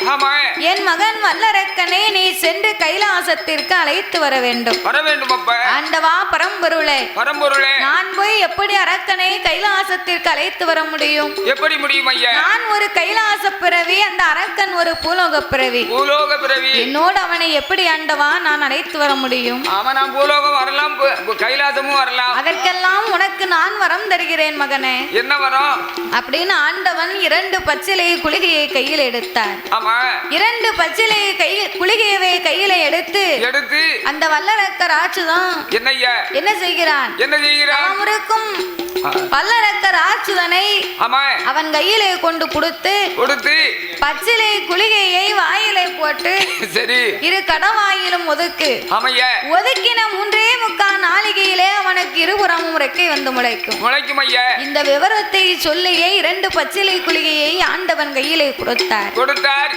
என் மகன் வல்லரக்கனை நீ சென்று கைலாசத்திற்கு அழைத்து வர வேண்டும். வர வேண்டும் அப்ப. ஆண்டவா பரம்பொருளே. பரம்பொருளே. நான் போய் எப்படி அரக்கனை கைலாசத்திற்கு அழைத்து வர முடியும்? எப்படி முடியும் ஐயா? நான் ஒரு கைலாச பிறவி அந்த அரக்கன் ஒரு பூலோக பிறவி. பூலோக பிறவி. என்னோடு அவனை எப்படி ஆண்டவா நான் அழைத்து வர முடியும்? அவன் பூலோகம் வரலாம் கைலாசமும் வரலாம். அதற்கெல்லாம் நான் வரம் தருகிறேன் மகனே. என்ன வரும்? அப்படின்னு ஆண்டவன் இரண்டு பச்சிலை குளிகையை கையில் எடுத்தார். ஆமா. இரண்டு பச்சிலை கை குளிகையவை கையில எடுத்து எடுத்து அந்த வல்லரக்க ராட்சுதான் என்ன ஐயா என்ன செய்கிறான்? என்ன செய்கிறான்? அவருக்கும் வல்லரக்க ராட்சுதனை அவன் கையிலே கொண்டு கொடுத்து கொடுத்து பச்சிலை குளிகையை வாயிலை போட்டு சரி. இரு கடவாயிலும் ஒதுக்கு. ஒதுக்கின மூன்றே நாளிகையிலே இருபுறமும் ரெக்கை வந்து முளைக்கும். முளைக்கும் ஐயா. இந்த விவரத்தை சொல்லியே இரண்டு பச்சிலை குளிகையை ஆண்டவன் கையிலே கொடுத்தார். கொடுத்தார்.